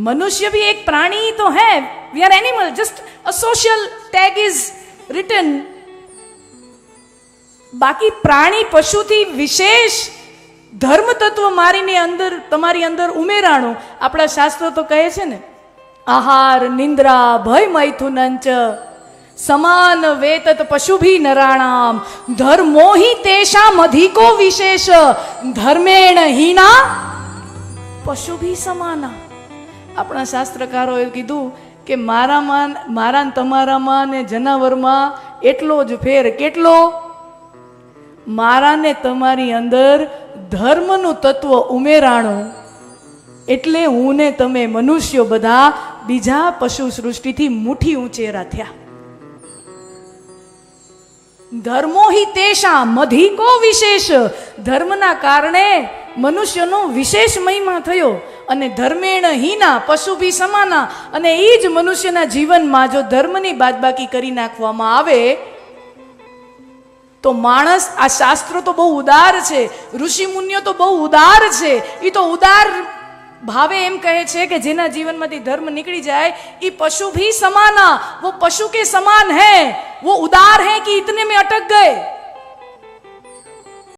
मनुष्य भी एक प्राणी ही तो है we are animal just a social tag is written બાકી પ્રાણી પશુથી વિશેષ ધર્મ તત્વ મારીને અંદર તમારી અંદર ઉમેરાણું આપણા શાસ્ત્રો તો કહે છે ને આહાર નિંદ્રા ભય મૈથુનંચ સમાન વેતત પશુભી નરાણામ ધર્મો હિ તેષામ અધિકો વિશેષ ધર્મેણ હીના પશુભી સમાના આપણા શાસ્ત્રકારોએ કીધું કે મારામાં, મારા તમારામાં ને જનાવરમાં એટલો જ ફેર કેટલો? મારા ને તમારી અંદર ધર્મનું તત્વ ઉમેરાણું. એટલે હું ને તમે મનુષ્યો બધા બીજા પશુ સૃષ્ટિથી મુઠ્ઠી ઊંચેરા થયા. ધર્મો હિ તેશા મધિકો વિશેષ. ધર્મના કારણે મનુષ્યનો વિશેષ મહિમા થયો અને ધર્મેણ હિના, પશુ બી સમાના અને એ જ મનુષ્યના જીવનમાં જો ધર્મની બાદબાકી કરી નાખવામાં આવે, તો માણસ, આ શાસ્ત્ર તો બહુ ઉદાર છે, ઋષિ મુનિઓ તો બહુ ઉદાર છે એ તો ઉદાર ભાવે એમ કહે છે કે જેના જીવનમાંથી ધર્મ નીકળી જાય એ પશુ ભી સમાના, વો પશુ કે સમાન હૈ, વો ઉદાર હૈ કે ઇતને મેં અટક ગયે.